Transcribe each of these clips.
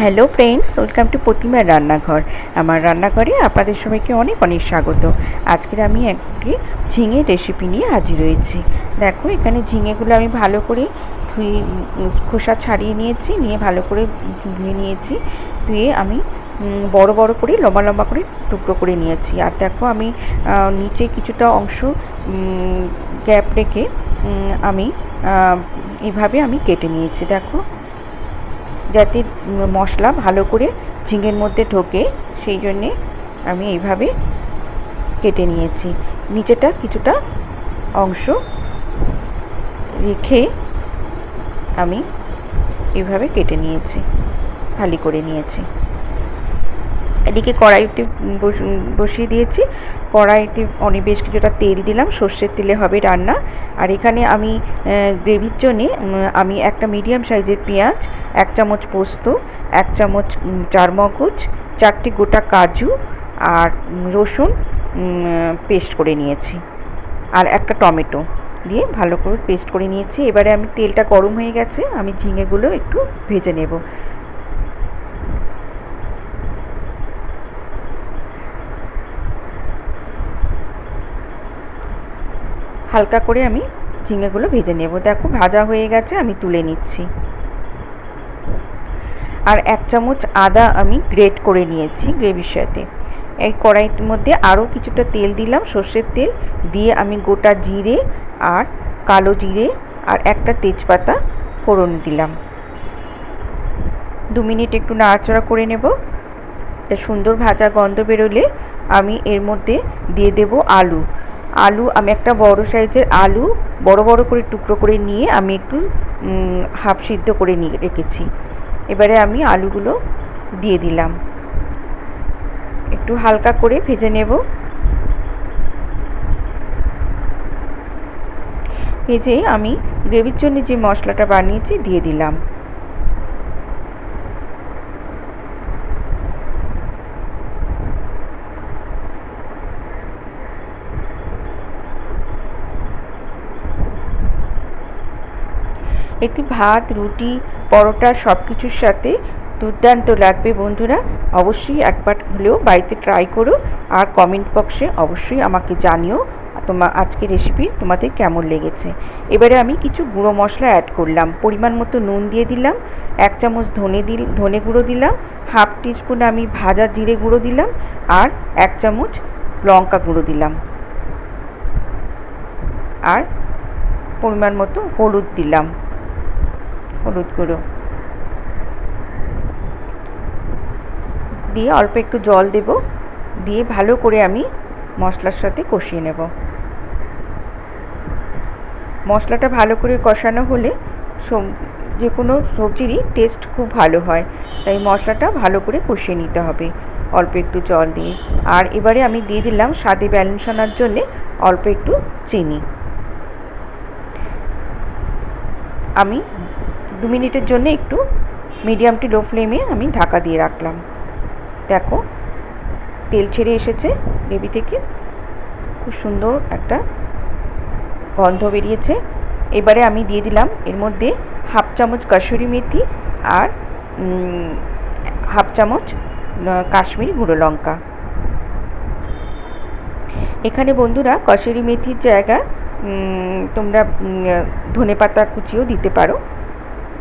Hello friends welcome to প্রতিমার রান্নাঘর। আমার রান্নাঘরে আপনাদের সবাইকে অনেক অনেক স্বাগত। আজকের আমি একটি ঝিঙে রেসিপি নিয়ে হাজির হয়েছি। দেখো, এখানে ঝিঙেগুলো আমি ভালো করে ধুয়ে খোসা ছাড়িয়ে নিয়েছি, নিয়ে ভালো করে ধুয়ে নিয়েছি। ধুয়ে আমি বড় বড় করে, লম্বা লম্বা করে টুকরো করে নিয়েছি। আর দেখো, আমি নিচে কিছুটা অংশ গ্যাপ রেখে আমি এভাবে আমি কেটে নিয়েছি। দেখো যাতে মশলা ভালো করে ঝিঙের মধ্যে ঢোকে, সেই জন্যে আমি এইভাবে কেটে নিয়েছি। নিচেটা কিছুটা অংশ রেখে আমি এভাবে কেটে নিয়েছি খালি করে নিয়েছি। এদিকে কড়াইতে বস- বসিয়ে দিয়েছি। কড়াইতে অনেক বেশ কিছুটা তেল দিলাম সর্ষের তেলে হবে রান্না। আর এখানে আমি গ্রেভির জন্যে আমি একটা মিডিয়াম সাইজের পেঁয়াজ এক চামচ পোস্ত এক চামচ উম, চারমগজ চারটি গোটা কাজু আর রসুন পেস্ট করে নিয়েছি। আর একটা টমেটো দিয়ে ভালো করে পেস্ট করে নিয়েছি। এবারে আমি তেলটা গরম হয়ে গেছে আমি ঝিঙেগুলো একটু ভেজে নেব। হালকা করে আমি ঝিঙেগুলো ভেজে নেব। দেখো, ভাজা হয়ে গেছে, আমি তুলে নিচ্ছি। আর এক চামচ আদা আমি গ্রেট করে নিয়েছি গ্রেভির সাথে। এই কড়াইর মধ্যে আরও কিছুটা তেল দিলাম, সর্ষের তেল। দিয়ে আমি গোটা জিরে আর কালো জিরে আর একটা তেজপাতা ফোড়ন দিলাম। দু মিনিট একটু নাড়াচাড়া করে নেব। তা সুন্দর ভাজা গন্ধ বেরোলে আমি এর মধ্যে দিয়ে দেব আলু। আলু, আমি একটা বড় সাইজের আলু, বড় বড় করে টুকরো করে নিয়ে আমি একটু হাফ সিদ্ধ করে নিয়ে রেখেছি। এবারে আমি আলুগুলো দিয়ে দিলাম। একটু হালকা করে ভেজে নেব। ভেজে আমি গ্রেভির জন্য যে মশলাটা বানিয়েছি দিয়ে দিলাম। একটি ভাত, রুটি, পরোটা সব কিছুর সাথে দুর্দান্ত লাগবে বন্ধুরা। অবশ্যই একবার হলেও বাড়িতে ট্রাই করো আর কমেন্ট বক্সে অবশ্যই আমাকে জানিও তোমার আজকের রেসিপি তোমাদের কেমন লেগেছে। এবারে আমি কিছু গুঁড়ো মশলা অ্যাড করলাম। পরিমাণ মতো নুন দিয়ে দিলাম, এক চামচ ধনে দিল, ধনে গুঁড়ো দিলাম হাফ টিস্পুন আমি ভাজা জিরে গুঁড়ো দিলাম আর এক চামচ লঙ্কা গুঁড়ো দিলাম। আর পরিমাণ মতো হলুদ দিলাম। হলুদ গুঁড়ো। দিয়ে অল্প একটু জল দেব। দিয়ে ভালো করে আমি মশলার সাথে কষিয়ে নেব। মশলাটা ভালো করে কষানো হলে যে কোনো সবজিরই টেস্ট খুব ভালো হয়। তাই মশলাটা ভালো করে কষিয়ে নিতে হবে। অল্প একটু জল দিয়ে। আর এবারে আমি দিয়ে দিলাম স্বাদে ব্যালেন্স আনার জন্যে অল্প একটু চিনি। আমি দু মিনিটের জন্য একটু মিডিয়ামটি লো ফ্লেমে আমি ঢাকা দিয়ে রাখলাম। দেখো, তেল ছেড়ে এসেছে, গ্রেভি থেকে। খুব সুন্দর একটা গন্ধ বেরিয়েছে। এবারে আমি দিয়ে দিলাম, এর মধ্যে হাফ চামচ কাসুরি মেথি আর হাফ চামচ কাশ্মীরি গুঁড়ো লঙ্কা। এখানে বন্ধুরা কসুরি মেথির জায়গা তোমরা ধনে পাতা কুচিও দিতে পারো।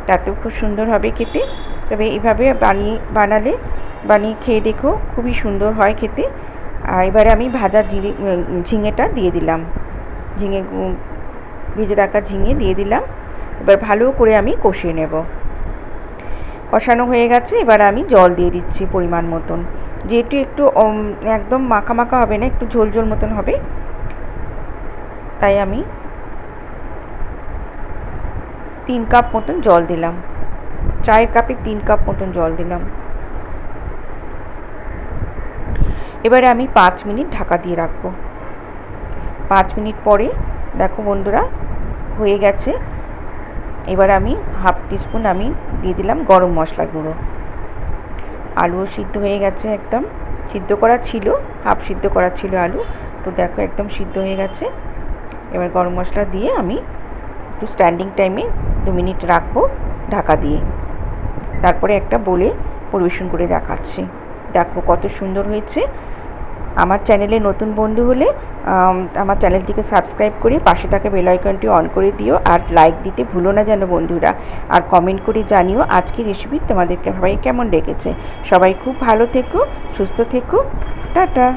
তাতেও খুব সুন্দর হবে খেতে। তবে এইভাবে বানিয়ে, বানালে, বানিয়ে খেয়ে দেখো খুবই সুন্দর হয় খেতে। আর এবারে আমি ভাজা জিরে ঝিঙেটা দিয়ে দিলাম। ঝিঙে ভেজে রাখা ঝিঙে দিয়ে দিলাম। এবার ভালো করে আমি কষিয়ে নেব। কষানো হয়ে গেছে, এবার আমি জল দিয়ে দিচ্ছি পরিমাণ মতন। যেহেতু একটু একদম মাখা মাখা হবে না, একটু ঝোল ঝোল মতন হবে, তাই আমি তিন কাপ মতন জল দিলাম। চায়ের কাপে তিন কাপ মতন জল দিলাম। এবারে আমি পাঁচ মিনিট ঢাকা দিয়ে রাখব। পাঁচ মিনিট পরে, দেখো বন্ধুরা, হয়ে গেছে। এবার আমি হাফ টিস্পুন আমি দিয়ে দিলাম গরম মশলা গুঁড়ো। আলুও সিদ্ধ হয়ে গেছে একদম। সিদ্ধ করা ছিল, হাফ সিদ্ধ করা ছিল আলু। তো দেখো একদম সিদ্ধ হয়ে গেছে। এবার গরম মশলা দিয়ে আমি একটু স্ট্যান্ডিং টাইমে দু মিনিট রাখব ঢাকা দিয়ে। তারপরে একটা বলে পরিবেশন করে দেখাচ্ছি। দেখো কত সুন্দর হয়েছে। আমার চ্যানেলে নতুন বন্ধু হলে আমার চ্যানেলটিকে সাবস্ক্রাইব করে পাশে থাকা বেল আইকনটি অন করে দিও আর লাইক দিতে ভুলো না যেন বন্ধুরা। আর কমেন্ট করে জানিও আজকের রেসিপি তোমাদেরকে সবাই কেমন লেগেছে। সবাই খুব ভালো থেকো, সুস্থ থেকো। টাটা।